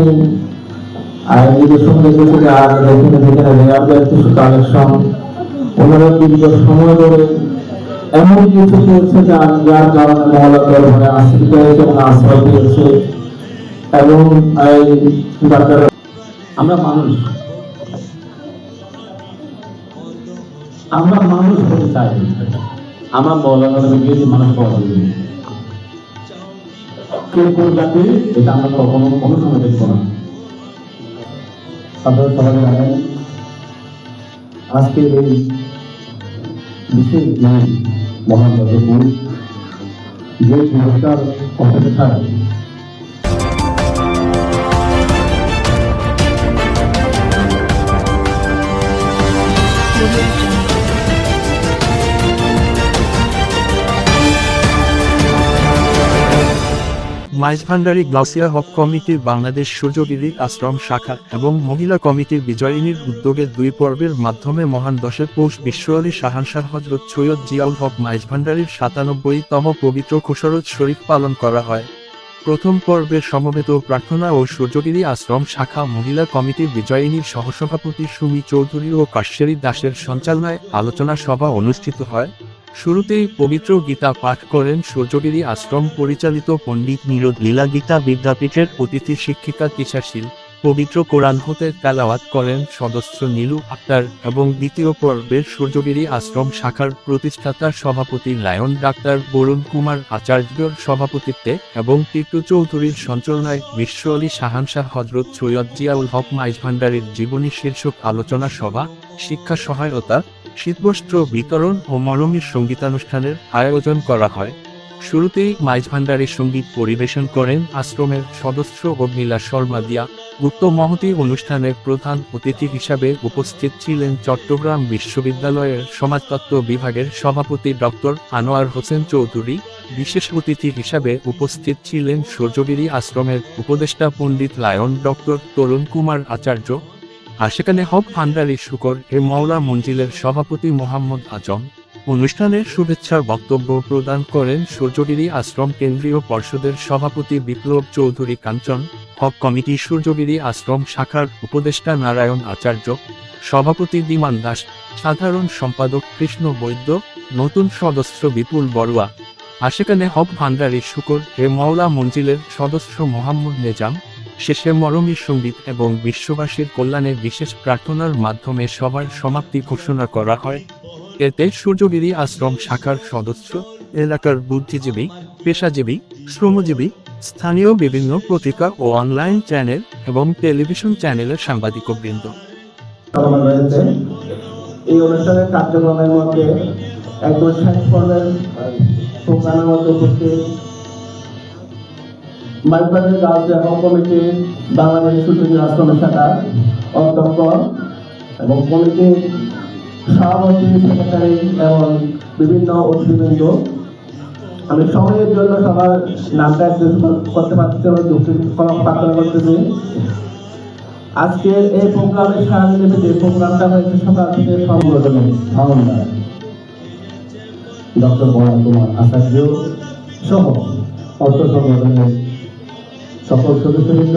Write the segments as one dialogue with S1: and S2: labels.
S1: নেই আর কিছু কালেকশন সময় ধরে এমন কিছু যার যার কারণে আশ্রিত হয়েছে এবং আশ্রয় পেয়েছে। এবং ডাক্তার আমরা মানুষ। আমরা মানুষ হতে চাই। মানুষ হওয়া যাবে কেউ কোন জাতি, এটা আমরা কখনো কোনো সময় দেখব না আপনারা সবাই জানেন আজকে এই বিশেষ দিন মহান রজপুর যে পুরস্কার অপেক্ষায়
S2: মাইজভান্ডারি গ্লাসিয়া হক কমিটির বাংলাদেশ সূর্যগিরি আশ্রম শাখা এবং মহিলা কমিটির বিজয়িনীর উদ্যোগে দুই পর্বের মাধ্যমে মহান দশের পৌষ বিশ্ব আলী শাহানশাহ হজরত সৈয়দ জিয়াউল হক মাইজভান্ডারির সাতানব্বইতম পবিত্র খুশরত শরীফ পালন করা হয়। প্রথম পর্বে সমবেত প্রার্থনা ও সূর্যগিরি আশ্রম শাখা মহিলা কমিটির বিজয়িনীর সহসভাপতি সুমি চৌধুরী ও কাশ্যরী দাসের সঞ্চালনায় আলোচনা সভা অনুষ্ঠিত হয়। শুরুতেই পবিত্র গীতা পাঠ করেন সূর্যগিরি আশ্রম পরিচালিত পণ্ডিত নীরদ লীলা গীতা বিদ্যাপীঠের অতিথি শিক্ষিকা তিশাশীল পবিত্র কোরআন হতে তেলাওয়াত করেন সদস্য নীলু আক্তার এবং দ্বিতীয় পর্বের সূর্যগিরি আশ্রম শাখার প্রতিষ্ঠাতা সভাপতি লায়ন ডাক্তার বরুণ কুমার আচার্যর সভাপতিত্বে এবং টিটু চৌধুরীর সঞ্চালনায় বিশ্ব আলী শাহানশাহ হজরত সৈয়দ জিয়াউল হক মাইজ ভান্ডারীর জীবনী শীর্ষক আলোচনা সভা, শিক্ষা সহায়তা, শীতবস্ত্র বিতরণ ও মরমীর সঙ্গীতানুষ্ঠানের আয়োজন করা হয়। শুরুতেই মাইজ ভান্ডারের সংগীত পরিবেশন করেন আশ্রমের সদস্য অগ্নিলা শর্মা দিয়া। গুপ্ত মহতি অনুষ্ঠানের প্রধান অতিথি হিসাবে উপস্থিত ছিলেন চট্টগ্রাম বিশ্ববিদ্যালয়ের সমাজতত্ত্ব বিভাগের সভাপতি ডক্টর আনোয়ার হোসেন চৌধুরী। বিশেষ অতিথি হিসাবে উপস্থিত ছিলেন সূর্যগিরি আশ্রমের উপদেষ্টা পণ্ডিত লায়ন ডক্টর তরুণ কুমার আচার্য। আর সেখানে হক ভান্ডারি শুকর এ মাওলা মঞ্জিলের সভাপতি মোহাম্মদ আজম। অনুষ্ঠানের শুভেচ্ছার বক্তব্য প্রদান করেন সূর্যগিরি আশ্রম কেন্দ্রীয় পর্ষদের সভাপতি বিপ্লব চৌধুরী কাঞ্চন, হক কমিটি সূর্যগিরি আশ্রম শাখার উপদেষ্টা নারায়ণ আচার্য, সভাপতি দিমান দাস, সাধারণ সম্পাদক কৃষ্ণ বৈদ্য, নতুন সদস্য বিপুল বড়ুয়া সেখানে হক ভান্ডারি শুকর এ মাওলা মঞ্জিলের সদস্য মোহাম্মদ নেজাম, শেষে মরমী সংগীত এবং বিশ্ববাসীর কল্যাণে বিশেষ প্রার্থনার মাধ্যমে সবার সমাপ্তি ঘোষণা করা হয়। এতে সূর্যগিরি আশ্রম শাখার সদস্য, এলাকার বুদ্ধিজীবী, পেশাজীবী, শ্রমজীবী, স্থানীয় বিভিন্ন পত্রিকা ও অনলাইন চ্যানেল এবং টেলিভিশন চ্যানেলের
S1: গার্লস এবং কমিটির বাংলাদেশ সুযোগী আশ্রমের শাখার অধ্যক্ষ এবং কমিটির সভাপতি এবং বিভিন্ন অতিথিবৃন্দ। আমি সময়ের জন্য সবার নামটা করতে দুঃখিত প্রার্থনা করতেছি। এই প্রোগ্রামের যে প্রোগ্রামটা হয়েছে, সকাল থেকে ডক্টর বরান কুমার আচার্য সহ অর্থ সংগঠনের সকল সদস্যবৃন্দ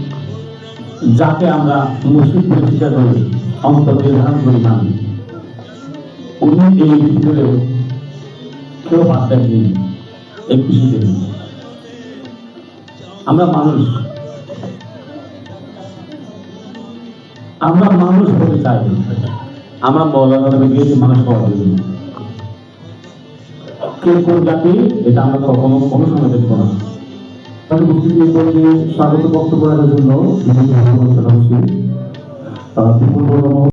S1: যাকে আমরা মুসলিম প্রতিষ্ঠা করে অন্তর্কে ধারণ করি না। উনি এই ভিতরে কেউ বাদ দেননি এই দিন আমরা মানুষ।
S3: আমরা মানুষ হতে চাই। আমরা মৌলানা গিয়েছি মানুষ হওয়া কে কোন জাতি, এটা আমরা কখনো কোনো সময় দেখব না।
S4: স্বাগত বক্তব্য রাখার জন্য